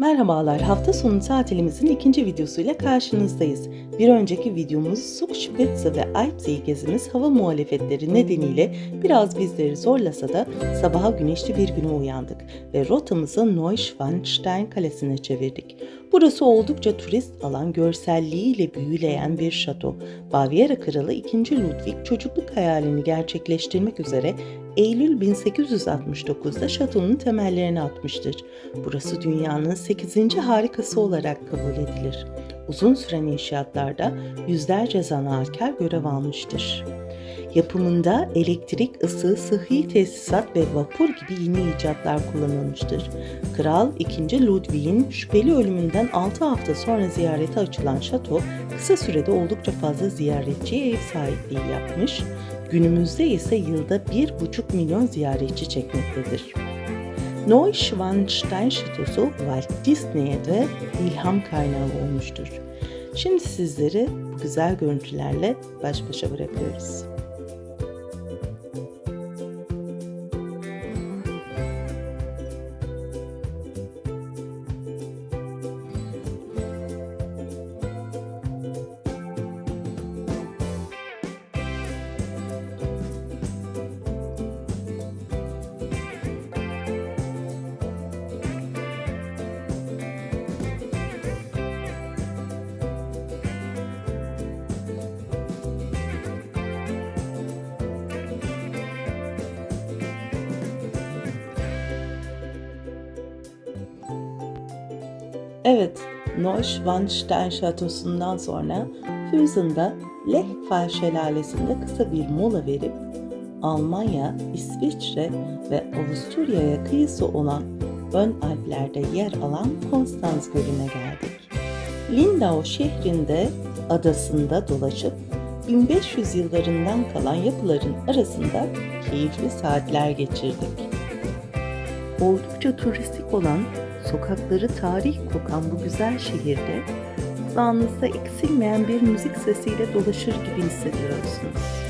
Merhabalar, hafta sonu tatilimizin ikinci videosuyla karşınızdayız. Bir önceki videomuz Zugspitze ve Alpsee gezimiz hava muhalefetleri nedeniyle biraz bizleri zorlasa da sabaha güneşli bir güne uyandık ve rotamızı Neuschwanstein Kalesi'ne çevirdik. Burası oldukça turist alan görselliğiyle büyüleyen bir şato. Bavyera Kralı 2. Ludwig çocukluk hayalini gerçekleştirmek üzere Eylül 1869'da şatonun temellerini atmıştır. Burası dünyanın 8. harikası olarak kabul edilir. Uzun süren inşaatlarda yüzlerce zanaatkar görev almıştır. Yapımında elektrik, ısı, sıhhi tesisat ve vapur gibi yeni icatlar kullanılmıştır. Kral 2. Ludwig'in şüpheli ölümünden 6 hafta sonra ziyarete açılan şato kısa sürede oldukça fazla ziyaretçiye ev sahipliği yapmış, günümüzde ise yılda 1,5 milyon ziyaretçi çekmektedir. Neuschwanstein Şatosu Walt Disney'e de ilham kaynağı olmuştur. Şimdi sizleri bu güzel görüntülerle baş başa bırakıyoruz. Evet, Neuschwanstein Şatosu'ndan sonra Füzen'da Lechfall Şelalesi'nde kısa bir mola verip Almanya, İsviçre ve Avusturya'ya kıyısı olan Ön Alplerde yer alan Konstanz Gölü'ne geldik. Lindau şehrinde adasında dolaşıp 1500 yıllarından kalan yapıların arasında keyifli saatler geçirdik. Oldukça turistik olan sokakları tarih kokan bu güzel şehirde kulağınızda eksilmeyen bir müzik sesiyle dolaşır gibi hissediyorsunuz.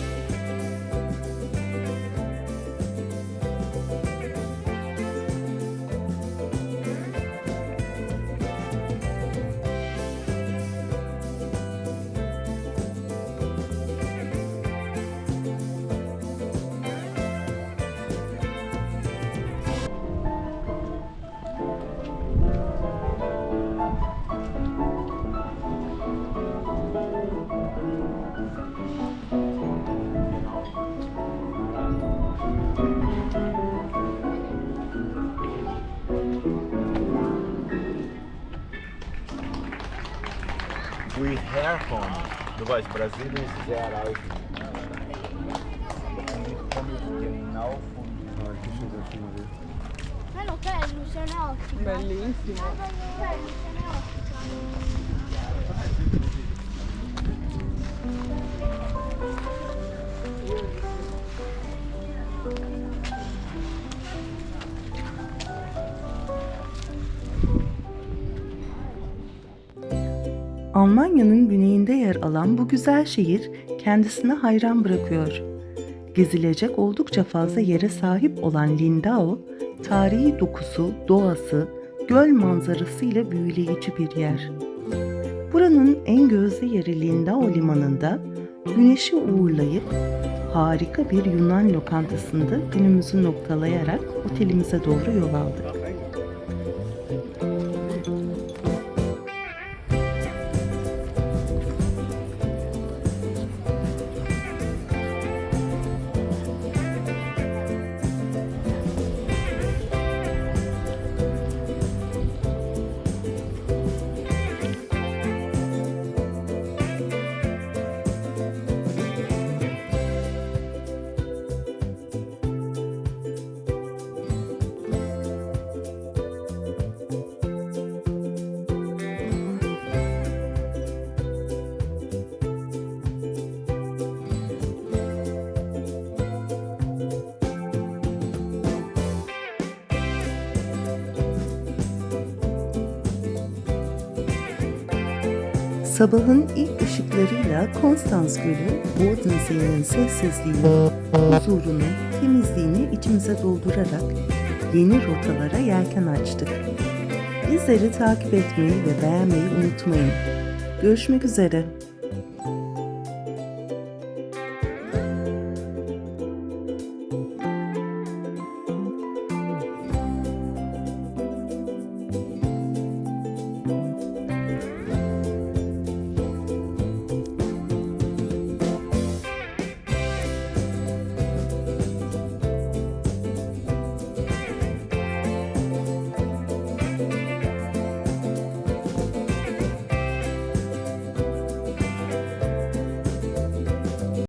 We Hair Home. The voice Brasil. is there out. Belíssimo. Almanya'nın güneyinde yer alan bu güzel şehir kendisine hayran bırakıyor. Gezilecek oldukça fazla yere sahip olan Lindau, tarihi dokusu, doğası, göl manzarası ile büyüleyici bir yer. Buranın en gözde yeri Lindau limanında güneşi uğurlayıp harika bir Yunan lokantasında günümüzü noktalayarak otelimize doğru yol aldık. Sabahın ilk ışıklarıyla Konstans Gölü, Bodensee'nin sessizliğini, huzurunu, temizliğini içimize doldurarak yeni rotalara yelken açtık. Bizleri takip etmeyi ve beğenmeyi unutmayın. Görüşmek üzere.